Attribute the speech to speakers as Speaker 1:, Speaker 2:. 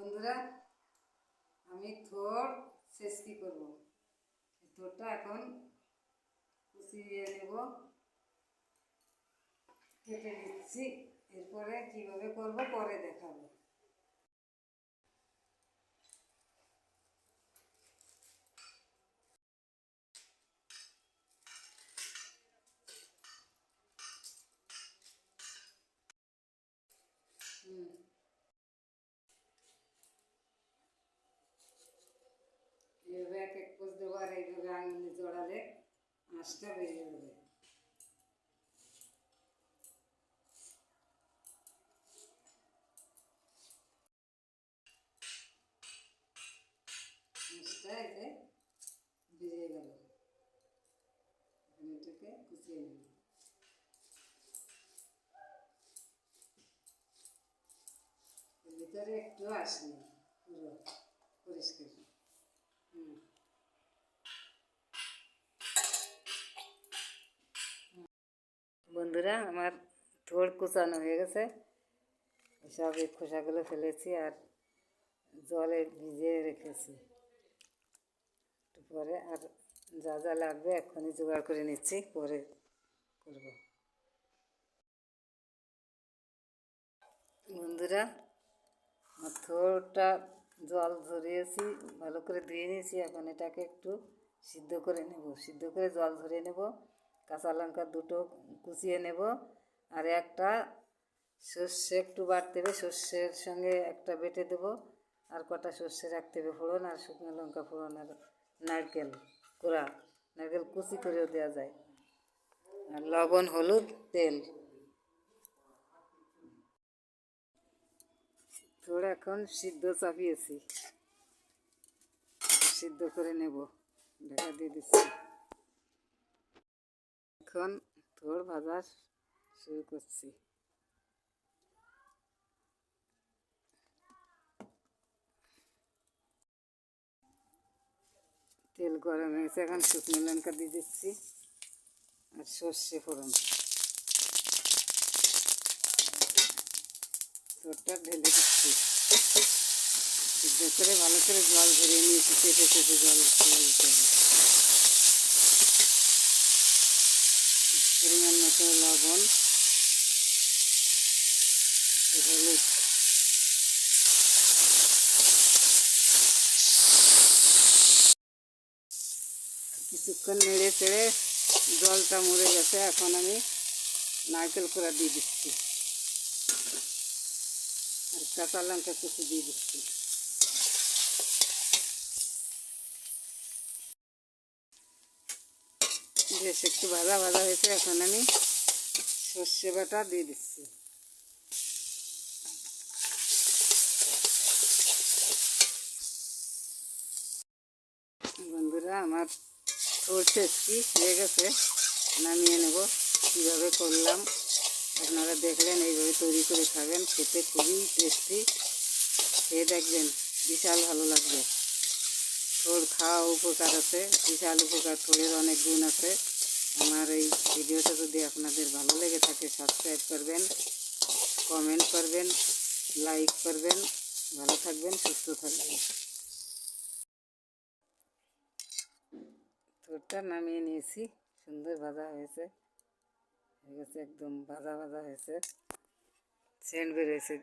Speaker 1: বন্ধুরা, আমি থোর শেষ করব। করব থোরটা এখন কুচিয়ে নেব। কেটে নিচ্ছি, এরপরে কীভাবে করব পরে দেখাবো। আঁশটা বেরিয়ে যাবে আঁশটা এই যে বেরিয়ে গেল এখন এটাকে কুচিয়ে নেব এর ভিতরে একটু আসেনি পুরো পরিষ্কার হুম বন্ধুরা, আমার থোড় কুচানো হয়ে গেছে। সব এই খোসাগুলো ফেলেছি আর জলে ভিজিয়ে রেখেছি। একটু পরে আর যা যা লাগবে এক্ষুনি জোগাড় করে নিচ্ছি, পরে করব। বন্ধুরা, আমার থোড়টা জল ঝরিয়েছি, ভালো করে ধুয়ে নিয়েছি। এখন এটাকে একটু সিদ্ধ করে নেব। সিদ্ধ করে জল ঝরিয়ে নেব। কাঁচা লঙ্কা দুটো কুচিয়ে নেব আর একটা সর্ষে একটু বাটতে হবে, সর্ষের সঙ্গে একটা বেটে দেবো আর কটা সর্ষে রাখতে হবে, ফোড়ন আর শুকনো লঙ্কা ফোড়ন আর নারকেল কোড়া, নারকেল কুচি করেও দেওয়া যায়। আর লবণ, হলুদ, তেল। থোড়া এখন সিদ্ধ চাপিয়েছি। সিদ্ধ করে নেব, ঢাকা দিয়ে দিচ্ছি। এখন থোড় ভাজা শুরু করছি। তেল গরম হয়েছে এখন শুকনো লঙ্কা দিয়ে দিচ্ছি আর সর্ষে ফোড়ন। তোরটা ঢেলে দিচ্ছি। ভালো করে জল ভরিয়ে নিয়েছি, চেপে চেপে জল দিতে হবে। পরিমাণ মতো লবণ হলুদ। কিছুক্ষণ নেড়ে চেড়ে জলটা মরে গেছে, এখন আমি নারকেল কোড়া দিয়ে দিচ্ছি। আর কাঁচা লঙ্কা কুচি দিয়ে দিচ্ছি। বেশ একটু ভাজা ভাজা হয়েছে, এখন আমি সর্ষে বাটা দিয়ে দিচ্ছি। বন্ধুরা, আমার সর্ষে কি? হয়ে গেছে। নামিয়ে নেব। কীভাবে করলাম? আপনারা দেখলেন, এইভাবে তৈরি করে খাবেন। খেতে খুবই টেস্টি খেয়ে দেখবেন, বিশাল ভালো লাগবে। থোড় খাওয়া উপকার আছে। বিশাল উপকার থোড়ের অনেক গুণ আছে। আমার এই ভিডিওটা যদি আপনাদের ভালো লেগে থাকে সাবস্ক্রাইব করবেন কমেন্ট করবেন লাইক করবেন। ভালো থাকবেন, সুস্থ থাকবেন। থোড়টা নামিয়ে নিয়েছি। সুন্দর ভাজা হয়েছে। হয়ে গেছে একদম ভাজা ভাজা হয়েছে। সেন্ট বেরিয়েছে।